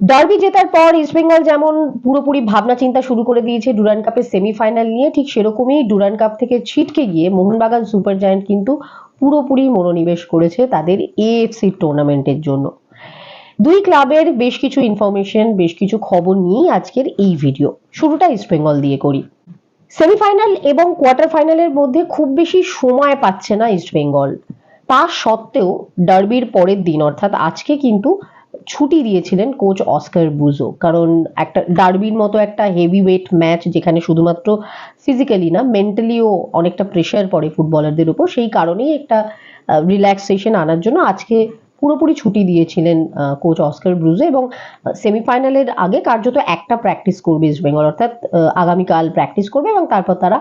Derby জেতার পর ইস্টবেঙ্গল যেমন পুরোপুরি ভাবনা চিন্তা শুরু করে দিয়েছে ডুরান্ড কাপের সেমিফাইনাল নিয়ে, ঠিক সেরকমই ডুরান্ড কাপ থেকে ছিটকে গিয়ে মোহনবাগান সুপার জায়ান্ট কিন্তু পুরোপুরি মনোনিবেশ করেছে তাদের এএফসি টুর্নামেন্টের জন্য। দুই ক্লাবের বেশ কিছু ইনফরমেশন বেশ কিছু খবর নিয়েই আজকের এই ভিডিও শুরুটা ইস্টবেঙ্গল দিয়ে করি। সেমিফাইনাল এবং কোয়ার্টার ফাইনালের মধ্যে খুব বেশি সময় পাচ্ছে না ইস্টবেঙ্গল তা সত্ত্বেও ডার্বির পরের দিন, অর্থাৎ আজকে কিন্তু ছুটি দিয়েছিলেন কোচ অস্কার বুজো। কারণ একটা ডার্বির মতো একটা হেভি ওয়েট ম্যাচ যেখানে শুধুমাত্র ফিজিক্যালি না মেন্টালিও অনেকটা প্রেশার পড়ে ফুটবলারদের উপর। সেই কারণেই একটা রিল্যাক্সেশন আনার জন্য আজকে পুরোপুরি ছুটি দিয়েছিলেন কোচ অস্কার ব্রুজে এবং সেমিফাইনালের আগে কার্যত একটা প্র্যাকটিস করবে ইস্ট বেঙ্গল অর্থাৎ আগামীকাল প্র্যাকটিস করবে এবং তারপর তারা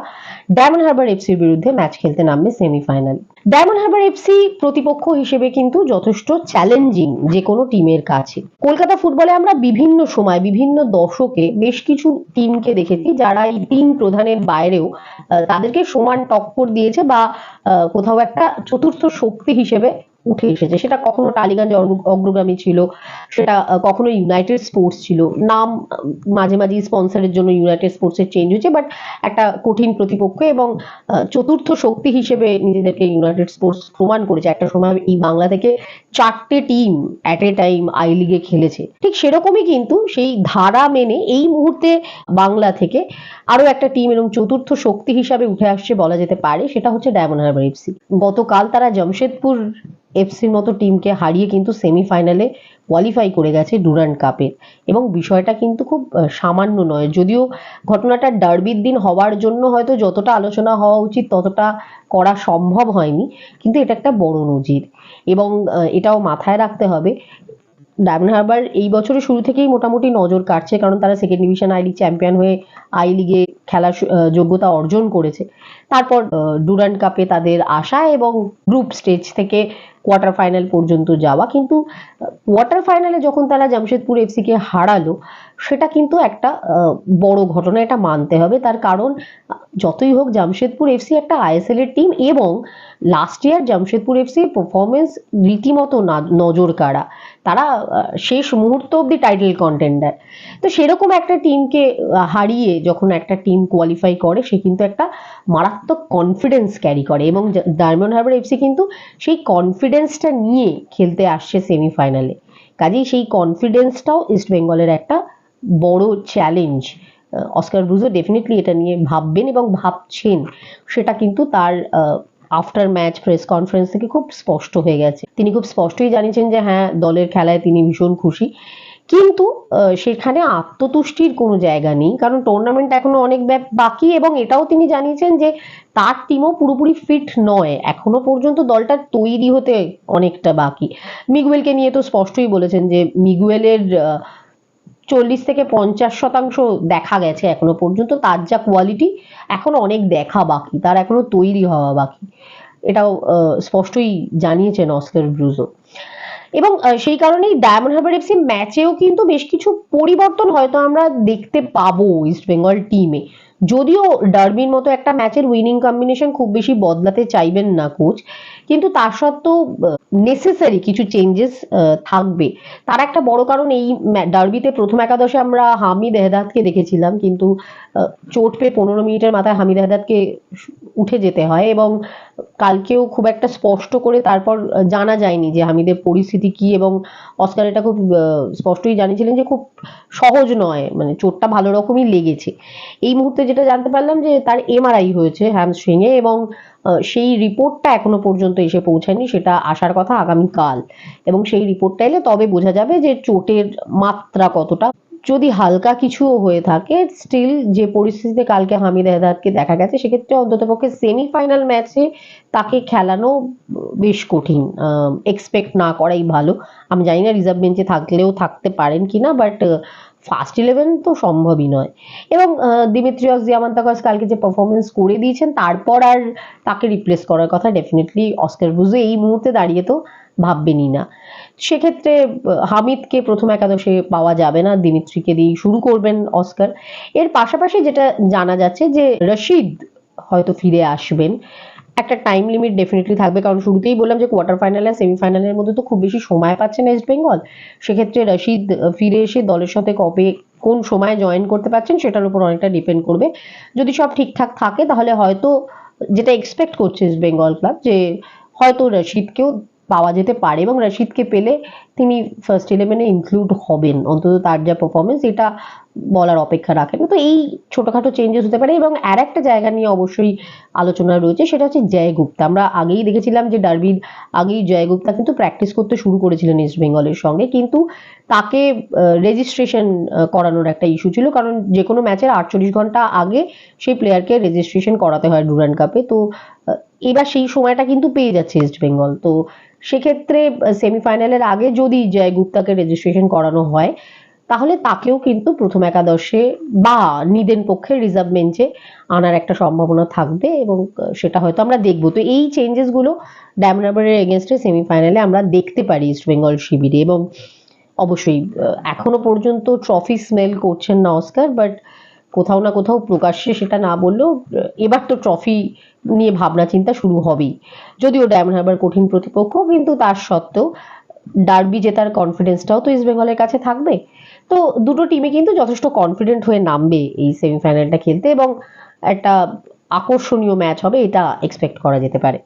ডায়মন্ড হারবার এফসির বিরুদ্ধে ম্যাচ খেলতে নামবে সেমিফাইনাল ডায়মন্ড হারবার এফসি প্রতিপক্ষ হিসেবে কিন্তু যথেষ্ট চ্যালেঞ্জিং যে কোনো টিমের কাছে। কলকাতা ফুটবলে আমরা বিভিন্ন সময়, বিভিন্ন দশকে বেশ কিছু টিমকে দেখেছি যারা এই তিন প্রধানের বাইরেও তাদেরকে সমান টক্কর দিয়েছে বা কোথাও একটা চতুর্থ শক্তি হিসেবে উঠে এসেছে। সেটা কখনো টালিগঞ্জ অগ্র- অগ্রগামী ছিল, সেটা কখনো ইউনাইটেড স্পোর্টস ছিল। নাম মাঝে মাঝে স্পন্সরের জন্য ইউনাইটেড স্পোর্টসের চেঞ্জ হয়েছে বাট একটা কঠিন প্রতিপক্ষ এবং চতুর্থ শক্তি হিসেবে নিজেদেরকে ইউনাইটেড স্পোর্টস প্রমাণ করেছে। একটা সময় এই বাংলা থেকে চারটে team at a time I লিগে খেলেছে। ঠিক সেরকমই কিন্তু সেই ধারা মেনে এই মুহূর্তে বাংলা থেকে আরও একটা টিম এবং চতুর্থ শক্তি হিসাবে উঠে আসছে বলা যেতে পারে, সেটা হচ্ছে ডায়মন্ড হারবার এফসি গতকাল তারা জামশেদপুর এফসির মতো টিমকে হারিয়ে কিন্তু সেমিফাইনালে কোয়ালিফাই করে গেছে ডুরান্ড কাপের এবং বিষয়টা কিন্তু খুব সামান্য নয়। যদিও ঘটনাটা ডার্বির দিন হওয়ার জন্য হয়তো যতটা আলোচনা হওয়া উচিত ততটা করা সম্ভব হয়নি, কিন্তু এটা একটা বড় নজির। এবং এটাও মাথায় রাখতে হবে ডায়মন্ড হারবার এই বছরের শুরু থেকেই মোটামুটি নজর কাটছে কারণ তারা second division I league champion হয়ে আই লিগে খেলার যোগ্যতা অর্জন করেছে। তারপর ডুরান্ড কাপে তাদের আসা এবং গ্রুপ স্টেজ থেকে কোয়ার্টার ফাইনাল পর্যন্ত যাওয়া। কিন্তু কোয়ার্টার ফাইনালে যখন তারা জামশেদপুর এফসিকে হারালো সেটা কিন্তু একটা বড় ঘটনা, এটা মানতে হবে। তার কারণ, যতই হোক জামশেদপুর এফসি একটা আইএসএল এর টিম এবং last year Jamshedpur FC performance রীতিমতো না- নজর কাড়া তারা শেষ মুহূর্ত অব্দি টাইটেল কন্টেন্ডার তো সেরকম একটা টিমকে হারিয়ে যখন একটা টিম কোয়ালিফাই করে, সে কিন্তু একটা মারাত্মক কনফিডেন্স ক্যারি করে এবং ডায়মন্ড হারবার এফসি কিন্তু সেই কনফিডেন্সটা নিয়ে খেলতে আসছে সেমিফাইনালে কাজেই সেই কনফিডেন্সটাও ইস্ট বেঙ্গলের একটা বড় চ্যালেঞ্জ অস্কার ব্রুজো ডেফিনেটলি এটা নিয়ে ভাববেন এবং ভাবছেন। সেটা কিন্তু তার আফটার ম্যাচ প্রেস কনফারেন্স থেকে খুব স্পষ্ট হয়ে গেছে। তিনি খুব স্পষ্টই জানিয়েছেন যে হ্যাঁ দলের খেলায় তিনি ভীষণ খুশি। কিন্তু সেখানে আত্মতুষ্টির কোনো জায়গা নেই, কারণ টুর্নামেন্ট এখনও অনেক বাকি এবং এটাও তিনি জানিয়েছেন যে, তার টিমও পুরোপুরি ফিট নয়। এখনও পর্যন্ত দলটা তৈরি হতে অনেকটা বাকি। মিগুয়েলকে নিয়ে তো স্পষ্টই বলেছেন যে, মিগুয়েলের চল্লিশ থেকে পঞ্চাশ শতাংশ দেখা গেছে এখনও পর্যন্ত। তার যা কোয়ালিটি এখনও অনেক দেখা বাকি। তার এখনও তৈরি হওয়া বাকি। এটাও স্পষ্টই জানিয়েছেন অস্কার ব্রুজো। এবং সেই কারণেই ডায়মন্ড হারবার এফসি ম্যাচেও কিন্তু বেশ কিছু পরিবর্তন হয়তো আমরা দেখতে পাবো ইস্ট বেঙ্গল টিমে যদিও ডার্বির মতো একটা ম্যাচের উইনিং কম্বিনেশন খুব বেশি বদলাতে চাইবেন না কোচ কিন্তু তা সত্ত্বেও নেসেসারি কিছু চেঞ্জেস থাকবে। তার একটা বড় কারণ এই ডার্বিতে প্রথম একাদশে আমরা হামিদ এহদাদকে দেখেছিলাম, কিন্তু চোট পেয়ে পনেরো মিনিটের মাথায় হামিদ এহদাদকে উঠে যেতে হয় এবং কালকেও খুব একটা স্পষ্ট করে তারপর জানা যায়নি যে হামিদের পরিস্থিতি কি এবং অস্কার এটা খুব স্পষ্টই জানিয়েছিলেন যে খুব সহজ নয় মানে চোটটা ভালো রকমই লেগেছে। এই মুহূর্তে যেটা জানতে পারলাম যে তার এমআরআই হয়েছে হ্যামস্ট্রিং এ এবং সেই রিপোর্টটা এখনও পর্যন্ত এসে পৌঁছায়নি সেটা আসার কথা আগামীকাল। এবং সেই রিপোর্টটা এলে তবে বোঝা যাবে যে চোটের মাত্রা কতটা। যদি হালকা কিছুও হয়ে থাকে স্টিল যে পরিস্থিতিতে কালকে হামিদ এহদাদকে দেখা গেছে, সেক্ষেত্রে অন্ততপক্ষে সেমিফাইনাল ম্যাচে তাকে খেলানো বেশ কঠিন এক্সপেক্ট না করাই ভালো। আমি জানি না রিজার্ভ বেঞ্চে থাকলেও থাকতে পারেন কিনা বাট ফার্স্ট ইলেভেন তো সম্ভবই নয়। এবং দিমিত্রিয়স দিয়ামান্তাকাস কালকে যে পারফরমেন্স করে দিয়েছেন, তারপর আর তাকে রিপ্লেস করার কথা ডেফিনেটলি অস্কার বুঝে এই মুহূর্তে দাঁড়িয়ে তো ভাববেনই না। সেক্ষেত্রে হামিদকে প্রথম একাদশে পাওয়া যাবে না। দিমিত্রিকে দিয়ে শুরু করবেন অস্কার। এর পাশাপাশি যেটা জানা যাচ্ছে যে রশিদ হয়তো ফিরে আসবেন। একটা টাইম লিমিট ডেফিনেটলি থাকবে। কারণ শুরুতেই বললাম যে কোয়ার্টার ফাইনাল আর সেমিফাইনালের মধ্যে তো খুব বেশি সময় পাচ্ছে না বেঙ্গল সেক্ষেত্রে রশিদ ফিরে এসে দলের সাথে কবে, কোন সময় জয়েন করতে পারছেন সেটার উপর অনেকটা ডিপেন্ড করবে। যদি সব ঠিকঠাক থাকে, তাহলে হয়তো যেটা এক্সপেক্ট করছে ইস্ট বেঙ্গল ক্লাব যে হয়তো রশিদকেও পাওয়া যেতে পারে এবং রশিদকে পেলে তিনি ফার্স্ট ইলেভেনে ইনক্লুড হবেন। অন্তত তার যা পারফরমেন্স এটা বলার অপেক্ষা রাখে তো এই ছোটখাটো চেঞ্জেস হতে পারে এবং আর একটা জায়গা নিয়ে অবশ্যই আলোচনা রয়েছে, সেটা হচ্ছে জয় গুপ্তা আমরা আগেই দেখেছিলাম যে ডার্বির আগেই জয় গুপ্তা কিন্তু প্র্যাকটিস করতে শুরু করেছিলেন ইস্ট বেঙ্গলের সঙ্গে। কিন্তু তাকে রেজিস্ট্রেশন করানোর একটা ইস্যু ছিল। কারণ যে কোনো ম্যাচের আটচল্লিশ ঘণ্টা আগে সেই প্লেয়ারকে রেজিস্ট্রেশন করাতে হয় ডুরান্ড কাপে তো এবার সেই সময়টা কিন্তু পেয়ে যাচ্ছে ইস্ট বেঙ্গল তো সেক্ষেত্রে সেমিফাইনালের আগে যদি জয় গুপ্তাকে রেজিস্ট্রেশন করানো হয় তাহলে তাকেও কিন্তু প্রথম একাদশে বা নিদেন পক্ষে রিজার্ভ বেঞ্চে আনার একটা সম্ভাবনা থাকবে এবং সেটা হয়তো আমরা দেখব। তো এই চেঞ্জেসগুলো ড্যামরাবারের এগেনস্টে সেমিফাইনালে আমরা দেখতে পারি ইস্ট বেঙ্গল শিবিরে এবং অবশ্যই এখনও পর্যন্ত ট্রফি স্মেল করছেন না অস্কার বাট কোথাও না কোথাও প্রকাশ্যে সেটা না বললেও এবার তো ট্রফি নিয়ে ভাবনা চিন্তা শুরু হবেই। যদিও ডায়মন্ড হারবার কঠিন প্রতিপক্ষ, কিন্তু তার সত্ত্বেও ডার্বি জেতার কনফিডেন্সটাও তো ইস্ট বেঙ্গলের কাছে থাকবে। তো দুটো টিমে কিন্তু যথেষ্ট কনফিডেন্ট হয়ে নামবে এই সেমিফাইনালটা খেলতে এবং একটা আকর্ষণীয় ম্যাচ হবে, এটা এক্সপেক্ট করা যেতে পারে।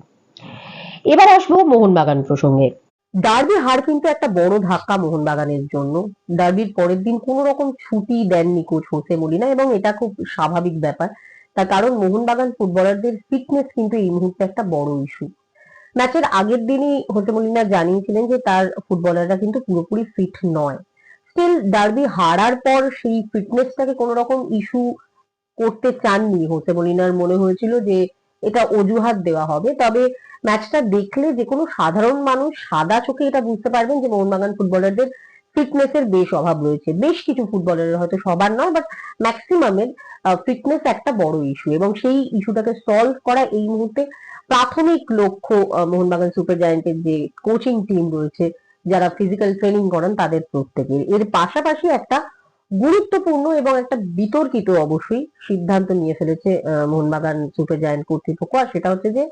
এবার আসব মোহনবাগান প্রসঙ্গে। ডার্বি হার কিন্তু একটা বড় ধাক্কা মোহনবাগানের জন্য। ডার্বির পরের দিন কোনো রকম ছুটি দেননি কোচ হোসে মলিনা এবং এটা খুব স্বাভাবিক ব্যাপার। তার কারণ মোহনবাগান ফুটবলারদের ফিটনেস কিন্তু এই মুহূর্তে একটা বড় ইস্যু ম্যাচের আগের দিনই হোসে মলিনা জানিয়েছিলেন যে তার ফুটবলাররা কিন্তু পুরোপুরি ফিট নয়। স্টিল ডার্বি হারার পর সেই ফিটনেসটাকে কোনো রকম ইস্যু করতে চাননি হোসে মলিনার মনে হয়েছিল যে এটা অজুহাত দেওয়া হবে। তবে ম্যাচটা দেখলে যে কোনো সাধারণ মানুষ সাদা চোখে এটা বুঝতে পারবেন যে মোহনবাগান ফুটবলারদের ফিটনেসের বেশ অভাব রয়েছে। বেশ কিছু ফুটবলারের হয়তো সবার নয় বাট ম্যাক্সিমামের ফিটনেস একটা বড় ইস্যু এবং সেই ইস্যুটাকে সলভ করা এই মুহূর্তে প্রাথমিক লক্ষ্য মোহনবাগান সুপার জায়েন্টের যে কোচিং টিম রয়েছে যারা ফিজিক্যাল ট্রেনিং করেন তাদের প্রত্যেকের। এর পাশাপাশি একটা গুরুত্বপূর্ণ এবং একটা বিতর্কিত অবশ্যই সিদ্ধান্ত নিয়ে ফেলেছে মোহনবাগান সুপার জায়েন্ট কর্তৃপক্ষ। আর সেটা হচ্ছে যে,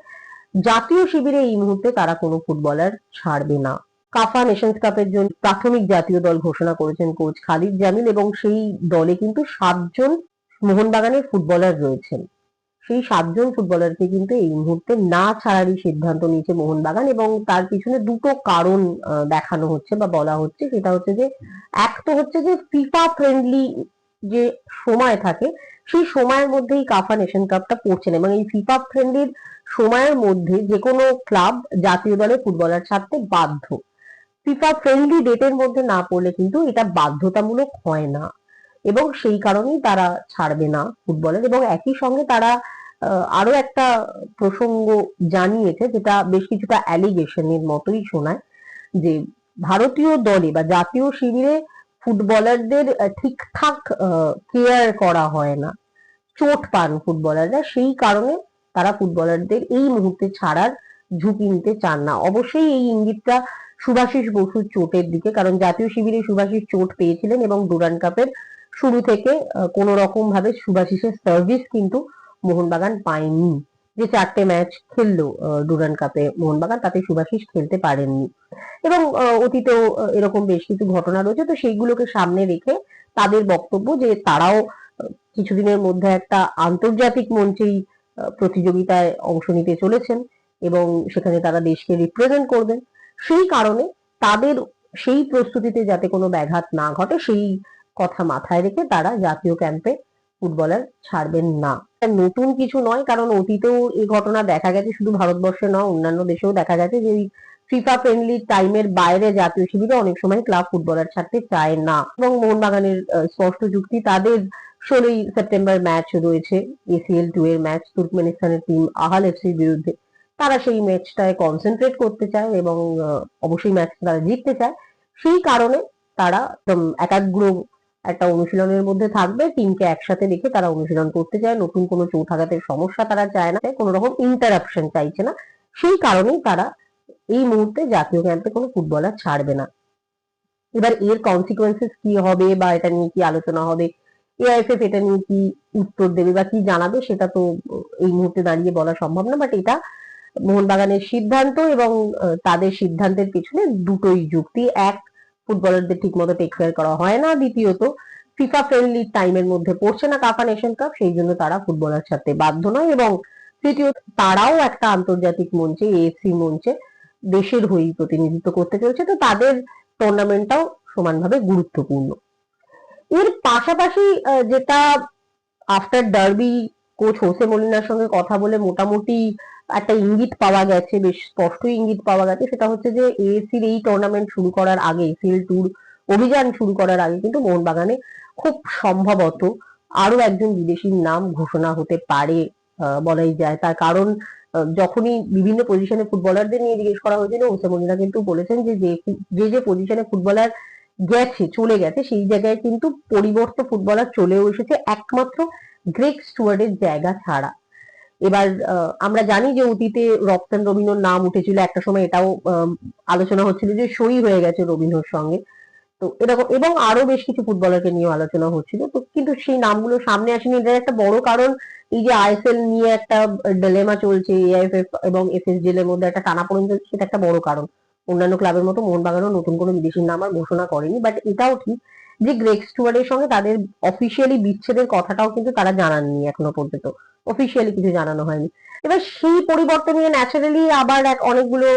জাতীয় শিবিরে এই মুহূর্তে তারা কোনো ফুটবলার ছাড়বে না। কাফা নেশনস কাপের জন্য প্রাথমিক জাতীয় দল ঘোষণা করেছেন কোচ খালিদ জামিল এবং সেই দলে কিন্তু সাতজন মোহনবাগানের ফুটবলার রয়েছেন। সেই সাতজন ফুটবলারকে কিন্তু এই মুহূর্তে না ছাড়ারই সিদ্ধান্ত নিয়েছে মোহনবাগান এবং তার পিছনে দুটো কারণ দেখানো হচ্ছে বা বলা হচ্ছে। সেটা হচ্ছে যে, এক তো হচ্ছে যে ফিফা ফ্রেন্ডলি যে সময় থাকে, সেই সময়ের মধ্যেই কাফা নেশন কাপটা পড়ছে না এবং এই ফিফা ফ্রেন্ডলির সময়ের মধ্যে যে কোনো ক্লাব জাতীয় দলে ফুটবলার ছাড়তে বাধ্য। ফিফা ফ্রেন্ডলি ডেটের মধ্যে না পড়লে কিন্তু এটা বাধ্যতামূলক হয় না। এবং সেই কারণেই তারা ছাড়বে না ফুটবলার এবং একই সঙ্গে তারা আরও একটা প্রসঙ্গ জানিয়েছে যেটা বেশ কিছুটা অ্যালিগেশনের মতোই শোনায় যে ভারতীয় দলে বা জাতীয় শিবিরে ফুটবলারদের ঠিকঠাক কেয়ার করা হয় না, চোট পান ফুটবলাররা, সেই কারণে তারা ফুটবলারদের এই মুহূর্তে ছাড়ার ঝুঁকি নিতে চান না। অবশ্যই এই ইঙ্গিতটা সুভাষিস বসুর চোটের দিকে, কারণ জাতীয় শিবিরে সুভাষিস চোট পেয়েছিলেন এবং ডুরান কাপের শুরু থেকে কোন রকম ভাবে সুভাষিসের সার্ভিস কিন্তু মোহনবাগান পায়নি। যে চারটে ম্যাচ খেললো ডুরান কাপে মোহনবাগান, তাতে সুভাষিস খেলতে পারেননি। এবং অতীতেও এরকম বেশ কিছু ঘটনা রয়েছে, তো সেইগুলোকে সামনে রেখে তাদের বক্তব্য যে তারাও কিছুদিনের মধ্যে একটা আন্তর্জাতিক মঞ্চেই প্রতিযোগিতায় অংশ নিতে চলেছেন এবং সেখানে তারা দেশকে রিপ্রেজেন্ট করবেন। সেই কারণে তাদের সেই প্রস্তুতিতে যাতে কোনো ব্যাঘাত না ঘটে, সেই কথা মাথায় রেখে তারা জাতীয় ক্যাম্পে ফুটবলার ছাড়বেন না। নতুন কিছু নয়, কারণ অতীতেও এই ঘটনা দেখা গেছে, শুধু ভারতবর্ষে নয়, অন্যান্য দেশেও দেখা গেছে যে ফিফা ফ্রেন্ডলি টাইমের বাইরে জাতীয় শিবিরে অনেক সময় ক্লাব ফুটবলার ছাড়তে চায় না। এবং মোহনবাগানের স্পষ্ট যুক্তি, তাদের ষোলোই সেপ্টেম্বর ম্যাচ রয়েছে এসিএল টু এর ম্যাচ তুর্কমেনিস্তানের টিম আহাল এফসির বিরুদ্ধে। তারা সেই ম্যাচটায় কনসেন্ট্রেট করতে চায় এবং অবশ্যই ম্যাচ তারা জিততে চায়। সেই কারণে তারা, একদম একাগ্র একটা অনুশীলনের মধ্যে থাকবে, টিমকে একসাথে রেখে তারা অনুশীলন করতে চায়। নতুন কোনো চৌথাঘাতের সমস্যা তারা চায় না। কোনো রকম ইন্টারাপশন চাইছে না। সেই কারণেই তারা এই মুহূর্তে জাতীয় ক্যাম্পে কোনো ফুটবলার ছাড়বে না। এবার এর কনসিকুয়েন্সেস কি হবে বা এটা নিয়ে কি আলোচনা হবে? এআইএফএফ এটা নিয়ে কি উত্তর দেবে বা কি জানাবে সেটা তো এই মুহূর্তে দাঁড়িয়ে বলা সম্ভব না। বাট এটা মোহনবাগানের সিদ্ধান্ত এবং তাদের সিদ্ধান্তের পিছনে দুটোই যুক্তি। এক ফুটবলারদের ঠিক মতো টেক কেয়ার করা হয় না। দ্বিতীয়ত ফিফা ফ্রেন্ডলি টাইমের মধ্যে পড়ছে না কাফা নেশন কাপ সেই জন্য তারা ফুটবলার ছাড়তে বাধ্য নয় এবং তৃতীয় তারাও একটা আন্তর্জাতিক মঞ্চে এএফসি মঞ্চে দেশের হয়েই প্রতিনিধিত্ব করতে চলছে। তো তাদের টুর্নামেন্টটাও সমানভাবে গুরুত্বপূর্ণ। এর পাশাপাশি যেটা আফটার ডার্বি কোচ হোসে মলিনার সঙ্গে কথা বলে মোটামুটি একটা ইঙ্গিত পাওয়া গেছে, বেশ স্পষ্ট ইঙ্গিত পাওয়া গেছে, সেটা হচ্ছে যে এএসির এই টুর্নামেন্ট শুরু করার আগে এসিএল ট্যুর অভিযান শুরু করার আগে কিন্তু মোহনবাগানে খুব সম্ভবত আরও একজন বিদেশির নাম ঘোষণা হতে পারে বলাই যায়। তার কারণ যখনই বিভিন্ন পজিশনে ফুটবলারদের নিয়ে জিজ্ঞেস করা হয়েছিল, ওসে মনিরা কিন্তু বলেছেন যে যে যে যে পজিশনে ফুটবলার গেছে, চলে গেছে, সেই জায়গায় কিন্তু পরিবর্ত ফুটবলার চলেও এসেছে, একমাত্র গ্রেক স্টুয়ার্ডের জায়গা ছাড়া। এবার আমরা জানি যে অতীতে রক্তান রবীন্দ্রর নাম উঠেছিল, একটা সময় এটাও আলোচনা হচ্ছিল যে সই হয়ে গেছে রবীন্দ্রর সঙ্গে। তো এরকম, এবং আরও বেশ কিছু ফুটবলারকে নিয়ে আলোচনা হচ্ছিল। তো কিন্তু সেই নামগুলো সামনে আসেনি। এটার একটা বড় কারণ, এই যে আইএসএল নিয়ে একটা ডেলেমা চলছে এআইএফএফ এবং এফএসডিএল এর মধ্যে একটা টানাপোড়েন চলছে, সেটা একটা বড় কারণ। অন্যান্য ক্লাবের মতো মোহনবাগানও নতুন কোনো বিদেশির নাম আর ঘোষণা করেনি। বাট এটাও ঠিক যে গ্রেক স্টুয়ার্ডের সঙ্গে তাদের অফিসিয়ালি বিচ্ছেদের কথাটাও কিন্তু তারা জানাননি এখনও পর্যন্ত। অফিসিয়ালি কিছু জানানো হয়নি। এবার সেই পরিবর্তন নিয়ে ন্যাচারালি আবার এক অনেকগুলো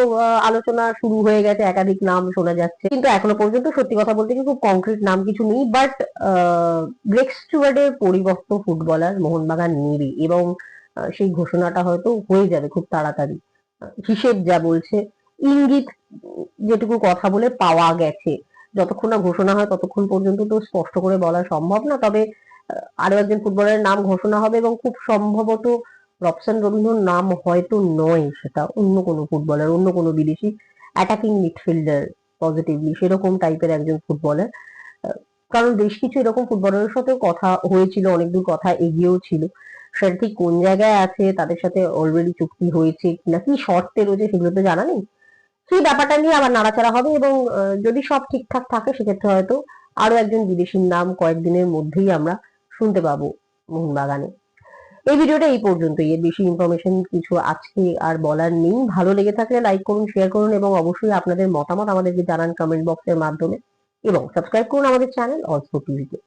আলোচনা শুরু হয়ে গেছে, একাধিক নাম শোনা যাচ্ছে। কিন্তু এখনও পর্যন্ত সত্যি কথা বলতে খুব কংক্রিট নাম কিছু নেই বাট গ্রেক স্টুয়ার্ডের পরিবর্ত ফুটবলার মোহনবাগান নেবে এবং সেই ঘোষণাটা হয়তো হয়ে যাবে খুব তাড়াতাড়ি। হিসেব যা বলছে, ইঙ্গিত যেটুকু কথা বলে পাওয়া গেছে। যতক্ষণ না ঘোষণা হয় ততক্ষণ পর্যন্ত তো স্পষ্ট করে বলা সম্ভব না, তবে আরও একজন ফুটবলারের নাম ঘোষণা হবে এবং খুব সম্ভবত রবসান রবীন্দ্রর নাম হয়তো নয়, সেটা অন্য কোনো ফুটবলার, অন্য কোনো বিদেশি অ্যাটাকিং মিডফিল্ডার পজিটিভলি সেরকম টাইপের একজন ফুটবলার। কারণ বেশ কিছু এরকম ফুটবলারের সাথেও কথা হয়েছিল, অনেক দূর কথা এগিয়েও ছিল। সেটা ঠিক কোন জায়গায় আছে, তাদের সাথে অলরেডি চুক্তি হয়েছে কিনা, কি শর্তে রয়েছে সেগুলো তো জানা নেই। সেই ব্যাপারটা নিয়ে আবার নাড়াচাড়া হবে এবং যদি সব ঠিকঠাক থাকে, সেক্ষেত্রে হয়তো আরও একজন বিদেশির নাম কয়েকদিনের মধ্যেই আমরা শুনতে পাবো মোহনবাগানে। এই ভিডিওটা এই পর্যন্তই। এর বেশি ইনফরমেশন কিছু আজকে আর বলার নেই। ভালো লেগে থাকলে লাইক করুন শেয়ার করুন এবং অবশ্যই আপনাদের মতামত আমাদেরকে জানান কমেন্ট বক্সের মাধ্যমে। এবং সাবস্ক্রাইব করুন আমাদের চ্যানেল অলসো টিভিতে